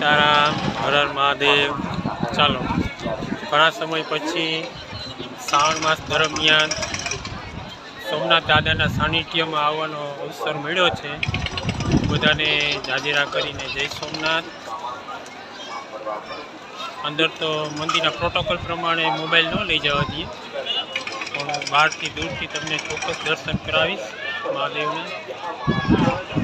સીતારામ હર હર મહાદેવ. ચાલો, ઘણા સમય પછી શ્રાવણ માસ દરમિયાન સોમનાથ દાદાના સાનિધ્યમાં આવવાનો અવસર મળ્યો છે. બધાને જાજેરા કરીને જય સોમનાથ. અંદર તો મંદિરના પ્રોટોકોલ પ્રમાણે મોબાઈલ ન લઈ જવા દઈએ. પણ બહારથી દૂરથી તમને ચોક્કસ દર્શન કરાવીશ મહાદેવના.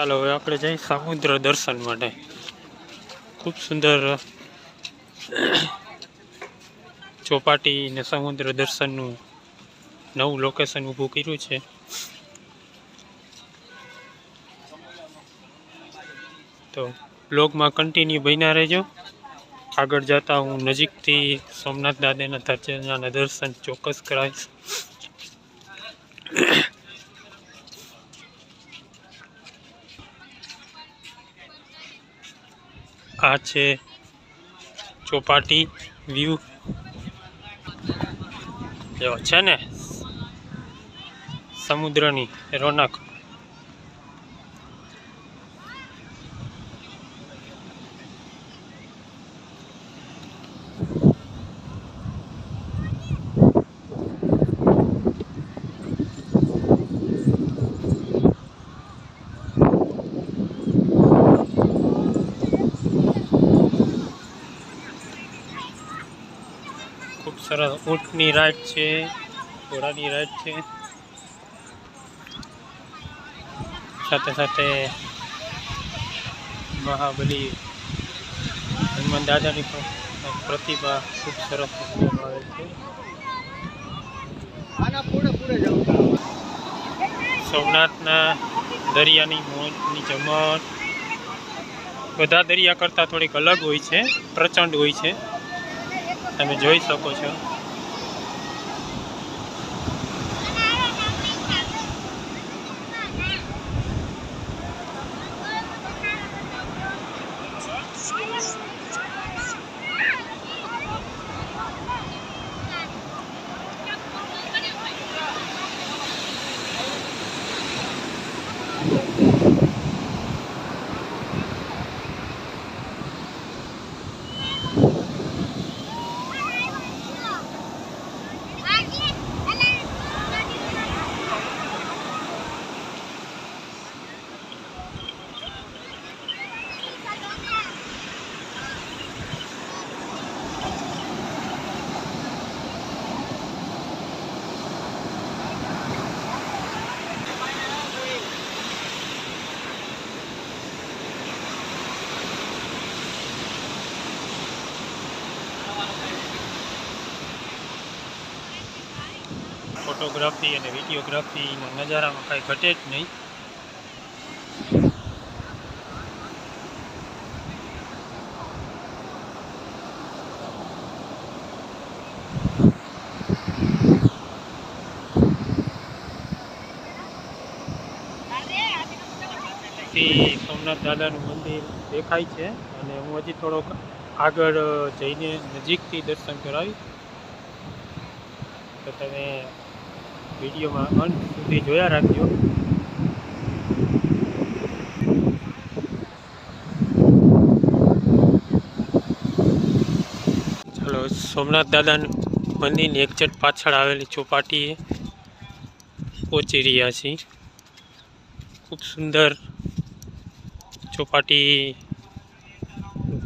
ચાલો, હવે આપણે જઈએ સમુદ્ર દર્શન માટે. ખૂબ સુંદર ચોપાટી ને સમુદ્ર દર્શનનું નવું લોકેશન ઊભું કર્યું છે. તો બ્લોગમાં કન્ટિન્યુ બન્યા રહેજો. આગળ જતાં હું નજીકથી સોમનાથ દાદાના દર્શનના દર્શન ચોક્કસ કરાવીશ. આ છે ચોપાટી વ્યૂ. એવો છે ને? સમુદ્રની રોનક ખૂબ સરસ ઊંટની રાઈડ છે ઘોડાની રાઈડ છે. સાથે સાથે મહાબલી હનુમાન દાદાની પણ પ્રતિભા ખૂબ સરસ આવે છે. સોમનાથના દરિયાની મોજની જમણ બધા દરિયા કરતાં થોડીક અલગ હોય છે પ્રચંડ હોય છે. તમે જોઈ શકો છો. ફોટોગ્રાફી અને વિડીયોગ્રાફીમાં નજારામાં કાંઈ ઘટે જ નહીં. થી સોમનાથ દાદાનું મંદિર દેખાય છે અને હું હજી થોડોક આગળ જઈને નજીકથી દર્શન કરાવીશ. તો તમે વિડીયોમાં અંત સુધી જોયા રાખજો. ચાલો સોમનાથ દાદાનું મંદિરની એક્ઝેક્ટ પાછળ આવેલી ચોપાટીએ પહોંચી રહ્યા છીએ. ખૂબ સુંદર ચોપાટી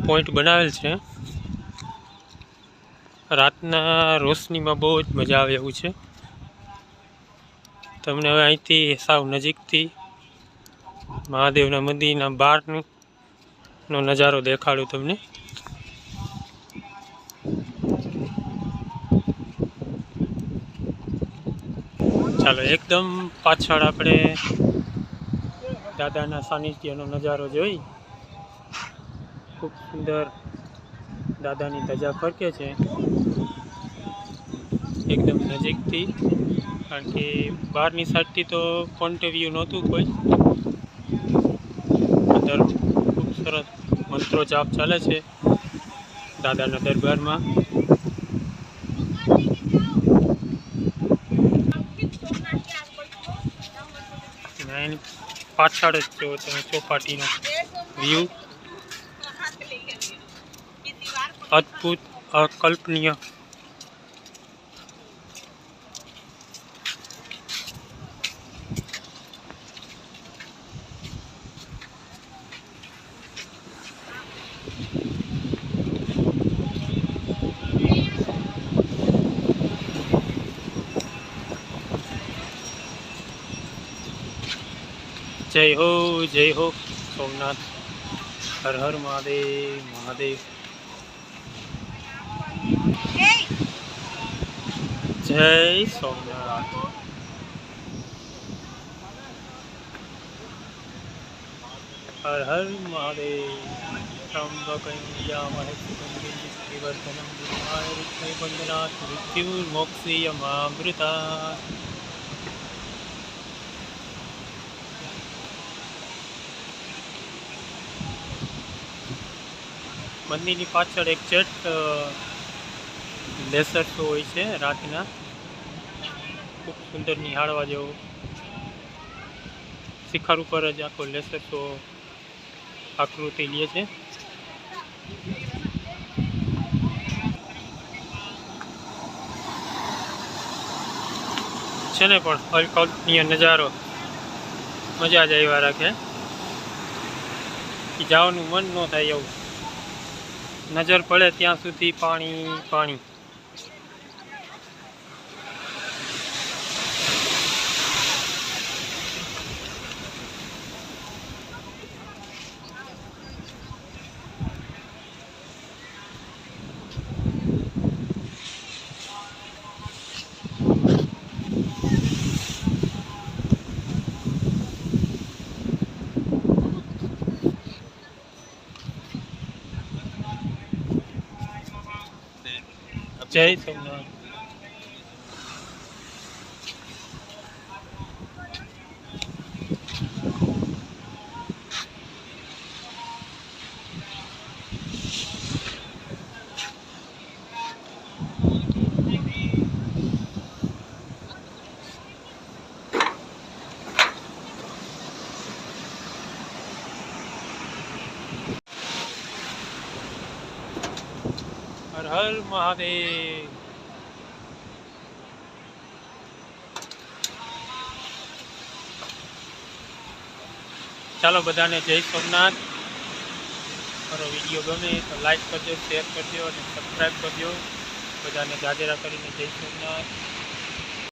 પોઈન્ટ બનાવેલ છે. રાતના રોશનીમાં બહુ જ મજા આવે એવું છે. તમને હવે અહીંથી સાવ નજીકથી મહાદેવના મંદિરના બહારનો નો નજારો દેખાડું તમને. ચાલો, એકદમ પાછળ આપણે દાદાના સાનિધ્યનો નજારો જોઈ. ખૂબ સુંદર દાદાની ધજા ફરકે છે. એકદમ નજીકથી, કારણ કે બહારની સાઈડથી તો પોઈન્ટ વ્યૂ નહોતું કોઈ. અંદર ખૂબ સરસ મંત્રો જાપ ચાલે છે, દાદાના દરબારમાં. એની પાછળ જ જો તમે ચોપાટીનો વ્યૂ અદ્ભુત, અકલ્પનીય જય હો જય હો સોમનાથ હર હર મહાદેવ મહાદેવ જય સોમનાથ હર હર મહાદેવ ત્રંબકં યામહે મંદિરની પાછળ એક જેટ લેસર શો હોય છે, રાતના. ખૂબ સુંદર નિહાળવા જેવો. શિખર ઉપર જ આખો લેસર શો આકૃતિ લે છે. છે ને પણ અલ્કલ્પનીય નજારો. મજા જ આવ્યા રાખે. જવાનું મન ન થાય એવું. નજર પડે ત્યાં સુધી પાણી પાણી. જય સોમનાથ. હર મહાદેવ. ચાલો બધાને જય સોમનાથ. મારો વીડિયો ગમે તો લાઈક કરજો શેર કરજો અને સબસ્ક્રાઈબ કરજો. બધાને જાજેરા કરીને જય સોમનાથ.